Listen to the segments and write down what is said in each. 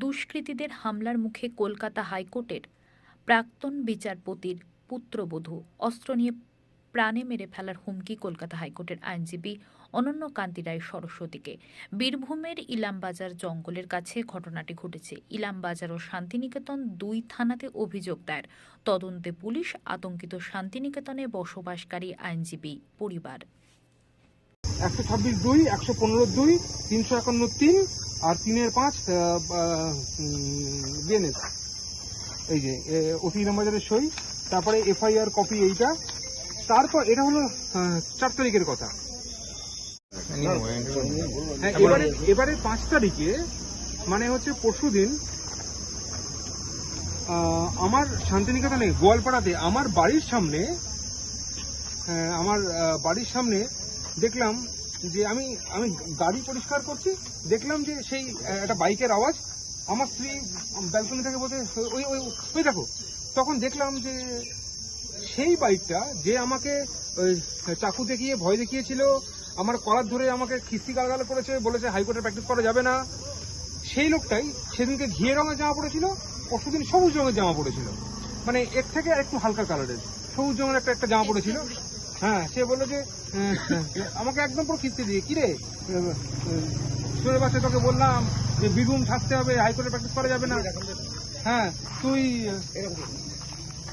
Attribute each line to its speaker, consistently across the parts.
Speaker 1: দুষ্কৃতীদের হামলার মুখে কলকাতা হাইকোর্টের প্রাক্তন বিচারপতির পুত্রবধূ। অস্ত্র নিয়ে প্রাণে মেরে ফেলার হুমকি কলকাতা হাইকোর্টের আইনজীবী অনন্য কান্তি রায় সরস্বতীকে। বীরভূমের ইলামবাজার জঙ্গলের কাছে ঘটনাটি ঘটেছে। ইলামবাজার ও শান্তিনিকেতন দুই থানাতে অভিযোগ দায়ের। তদন্তে পুলিশ আতঙ্কিত শান্তিনিকেতনে বসবাসকারী আইনজীবী পরিবার।
Speaker 2: একশো ছাব্বিশ দুই, একশো পনেরো দুই, তিনশো একান্ন তিন আর তিনের পাঁচ বিএনএস এই যে ওসি নাম্বারের সই তারপরে এফআইআর কপি এইটা। তারপর এটা হলো চার তারিখের কথা। হ্যাঁ এবারে এবারে পাঁচ তারিখে মানে হচ্ছে পরশু দিন আমার শান্তিনিকেতনে গোয়ালপাড়াতে আমার বাড়ির সামনে হ্যাঁ, আমার বাড়ির সামনে দেখলাম যে আমি আমি গাড়ি পরিষ্কার করছি, দেখলাম যে সেই একটা বাইকের আওয়াজ। আমার স্ত্রী ব্যালকনি থেকে বলতে ওই ওই ওই দেখো। তখন দেখলাম যে সেই বাইকটা যে আমাকে চাকু দেখিয়ে, ভয় দেখিয়েছিল, আমার কলার ধরে আমাকে খিস্তি গালগাল করেছে, বলেছে হাইকোর্টে প্র্যাকটিস করা যাবে না। সেই লোকটাই সেদিনকে ঘিয়ে রঙের জামা পড়েছিল, পরশুদিন সবুজ রঙের জামা পড়েছিল। মানে এর থেকে একটু হালকা কালারের সবুজ রঙের একটা একটা জামা পড়েছিল। হ্যাঁ সে বলল যে আমাকে একদম পুরো খিস্তি দিয়ে কিরে শুনে বাচ্চা তোকে বললাম যে বীরভূম থাকতে হবে হাইকোর্টে প্র্যাকটিস করা যাবে না। হ্যাঁ তুই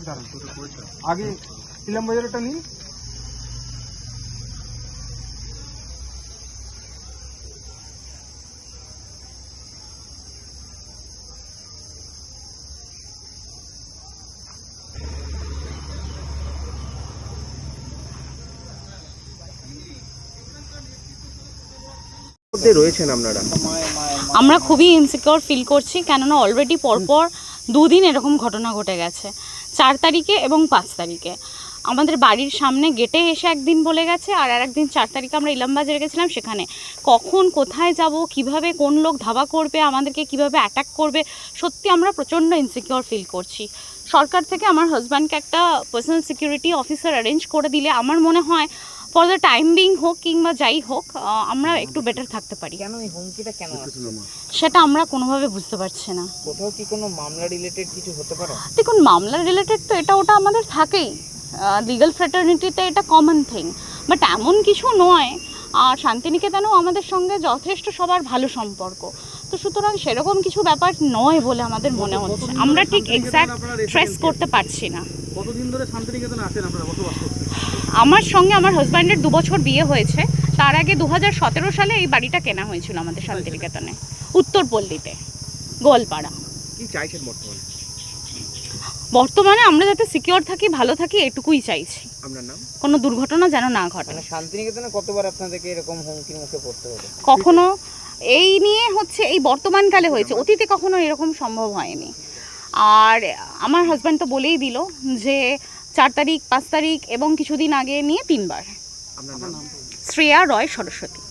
Speaker 2: দাঁড়ান, আগে ইলাম বাজারটা নিই
Speaker 3: আমরা খুবই ইনসিকিওর ফিল করছি, কেননা অলরেডি পরপর দুদিন এরকম ঘটনা ঘটে গেছে। চার তারিখে এবং পাঁচ তারিখে। আমাদের বাড়ির সামনে গেটে এসে একদিন বলে গেছে, আর আর একদিন চার তারিখে আমরা ইলামবাজারে গেছিলাম, সেখানে কখন কোথায় যাব, কীভাবে কোন লোক ধাবা করবে, আমাদেরকে কীভাবে অ্যাটাক করবে, সত্যি আমরা প্রচণ্ড ইনসিকিওর ফিল করছি। সরকার থেকে আমার হাজব্যান্ডকে একটা পার্সোনাল সিকিউরিটি অফিসার অ্যারেঞ্জ করে দিলে আমার মনে হয় ফর দ্য টাইম বিং হোক কিংবা যাই হোক আমরা একটু বেটার থাকতে পারি।
Speaker 4: কেন এই হুমকিটা কেন আসছে?
Speaker 3: সেটা আমরা কোনোভাবে বুঝতে পারছি না।
Speaker 4: কোথাও কি কোনো মামলা রিলেটেড কিছু হতে পারে?
Speaker 3: দেখুন মামলা রিলেটেড তো এটা ওটা আমাদের থাকেই। লিগাল ফ্রেটার্নিটিতে এটা কমন থিং বাট এমন কিছু নয় আর শান্তিনিকেতনেও আমাদের সঙ্গে যথেষ্ট সবার ভালো সম্পর্ক। তো সুতরাং সেরকম কিছু ব্যাপার নয় বলে আমাদের মনে হচ্ছে। আমরা ঠিক এক্স্যাক্ট ট্রেস করতে পারছি না।
Speaker 2: কতদিন ধরে শান্তিনিকেতনে আসেন আপনারা বসবাস করছেন?
Speaker 3: আমার সঙ্গে আমার হাজব্যান্ডের দু বছর বিয়ে হয়েছে। তার আগে দুহাজার সতেরো সালে এই বাড়িটা কেনা হয়েছিল আমাদের শান্তিনিকেতনে উত্তরপল্লীতে গোয়ালপাড়া।
Speaker 4: কি চাইছেন বর্তমানে?
Speaker 3: বর্তমানে আমরা যাতে সিকিওর থাকি ভালো থাকি এটুকুই চাইছি।
Speaker 4: আপনার নাম?
Speaker 3: কোনো দুর্ঘটনা যেন না ঘটে।
Speaker 4: মানে শান্তিনিকেতনে কতবার আপনাদেরকে এরকম হুমকির মুখে পড়তে হলো?
Speaker 3: কখনো এই নিয়ে হচ্ছে এই বর্তমানকালে হয়েছে। অতীতে কখনো এরকম সম্ভব হয়নি। আর আমার হাজব্যান্ড তো বলেই দিল যে চার তারিখ পাঁচ তারিখ এবং কিছুদিন আগে নিয়ে তিনবার। শ্রেয়া রয় সরস্বতী।